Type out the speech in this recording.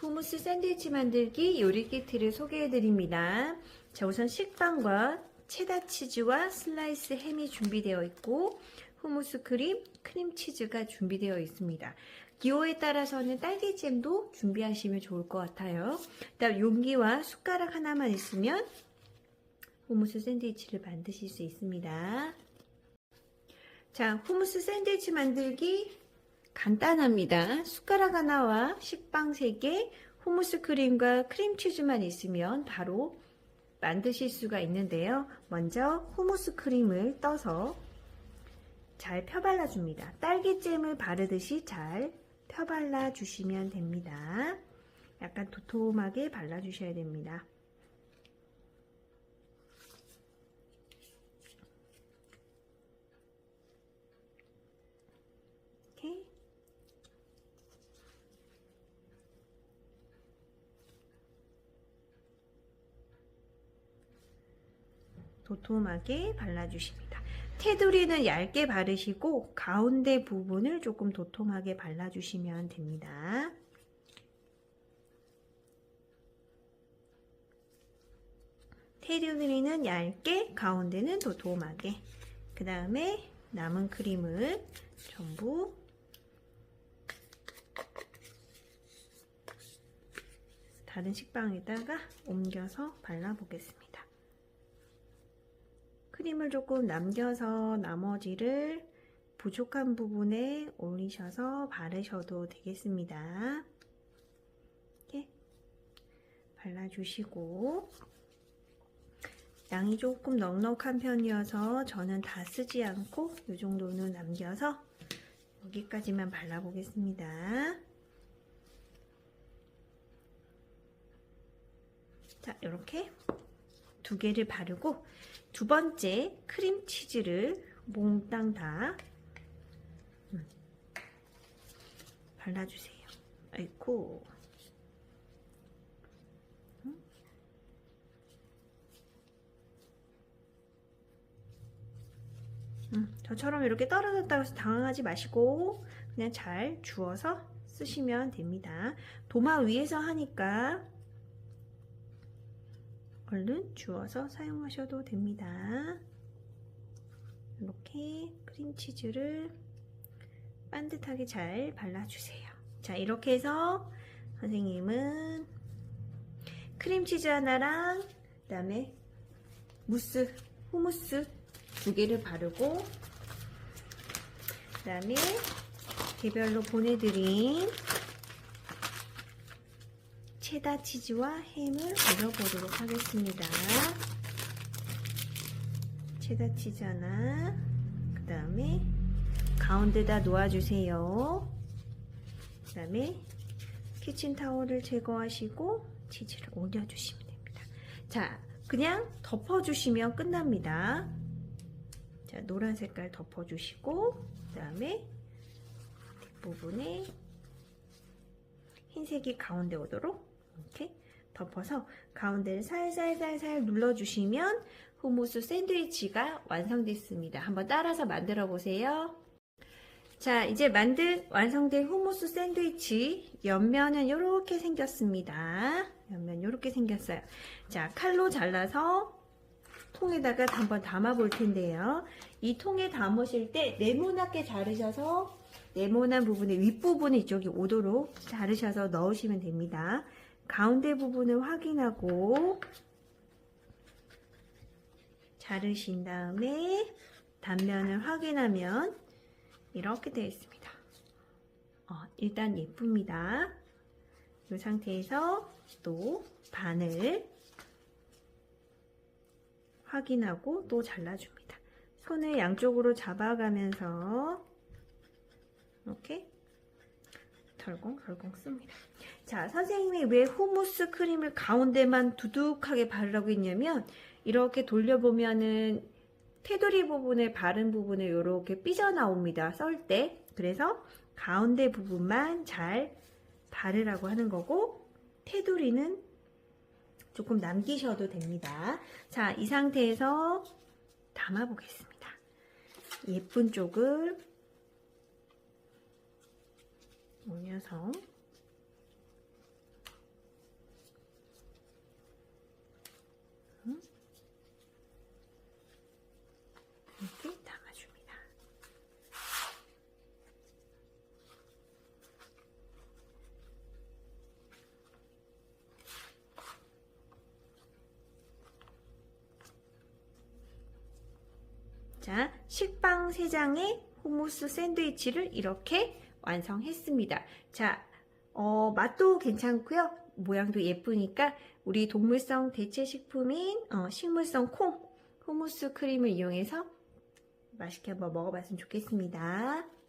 후무스 샌드위치 만들기 요리 키트를 소개해 드립니다. 자, 우선 식빵과 체다 치즈와 슬라이스 햄이 준비되어 있고 후무스 크림, 크림치즈가 준비되어 있습니다. 기호에 따라서는 딸기잼도 준비하시면 좋을 것 같아요. 일단 용기와 숟가락 하나만 있으면 후무스 샌드위치를 만드실 수 있습니다. 자, 후무스 샌드위치 만들기 간단합니다. 숟가락 하나와 식빵 3개, 후무스 크림과 크림치즈만 있으면 바로 만드실 수가 있는데요. 먼저 후무스 크림을 떠서 잘 펴발라 줍니다. 딸기잼을 바르듯이 잘 펴발라 주시면 됩니다. 약간 도톰하게 발라 주셔야 됩니다. 도톰하게 발라주십니다. 테두리는 얇게 바르시고 가운데 부분을 조금 도톰하게 발라주시면 됩니다. 테두리는 얇게 가운데는 도톰하게 그 다음에 남은 크림을 전부 다른 식빵에다가 옮겨서 발라보겠습니다. 크림을 조금 남겨서 나머지를 부족한 부분에 올리셔서 바르셔도 되겠습니다. 이렇게 발라주시고 양이 조금 넉넉한 편이어서 저는 다 쓰지 않고 이 정도는 남겨서 여기까지만 발라보겠습니다. 자, 이렇게 두 개를 바르고 두 번째 크림치즈를 몽땅 다 음, 발라주세요. 아이고. 음. 음, 저처럼 이렇게 떨어졌다고 해서 당황하지 마시고 그냥 잘 주워서 쓰시면 됩니다. 도마 위에서 하니까 얼른 주워서 사용하셔도 됩니다. 이렇게 크림치즈를 반듯하게 잘 발라주세요. 자, 이렇게 해서 선생님은 크림치즈 하나랑 그 다음에 무스, 후무스 두 개를 바르고 그 다음에 개별로 보내드린 체다 치즈와 햄을 올려보도록 하겠습니다. 체다 치즈 하나, 그 다음에 가운데다 놓아주세요. 그 다음에 키친타올을 제거하시고 치즈를 올려주시면 됩니다. 자, 그냥 덮어주시면 끝납니다. 자, 노란 색깔 덮어주시고, 그 다음에 뒷부분에 흰색이 가운데 오도록 이렇게 덮어서 가운데를 살살살살 눌러주시면 후무스 샌드위치가 완성됐습니다. 한번 따라서 만들어 보세요. 자, 이제 만든 완성된 후무스 샌드위치 옆면은 이렇게 생겼습니다. 옆면 이렇게 생겼어요. 자, 칼로 잘라서 통에다가 한번 담아 볼 텐데요. 이 통에 담으실 때 네모나게 자르셔서 네모난 부분의 윗부분이 이쪽이 오도록 자르셔서 넣으시면 됩니다. 가운데 부분을 확인하고 자르신 다음에 단면을 확인하면 이렇게 되어 있습니다. 어, 일단 예쁩니다. 이 상태에서 또 반을 확인하고 또 잘라줍니다. 손을 양쪽으로 잡아가면서 이렇게 덜컹덜컹 씁니다. 자, 선생님이 왜 후무스 크림을 가운데만 두둑하게 바르라고 했냐면 이렇게 돌려보면은 테두리 부분에 바른 부분에 이렇게 삐져나옵니다. 썰 때. 그래서 가운데 부분만 잘 바르라고 하는 거고 테두리는 조금 남기셔도 됩니다. 자, 이 상태에서 담아 보겠습니다. 예쁜 쪽을 옹야성 이렇게 담아줍니다. 자, 식빵 3장에 호모스 샌드위치를 이렇게 완성했습니다. 자, 어, 맛도 괜찮고요. 모양도 예쁘니까 우리 동물성 대체 식품인 어, 식물성 콩 후무스 크림을 이용해서 맛있게 한번 먹어봤으면 좋겠습니다.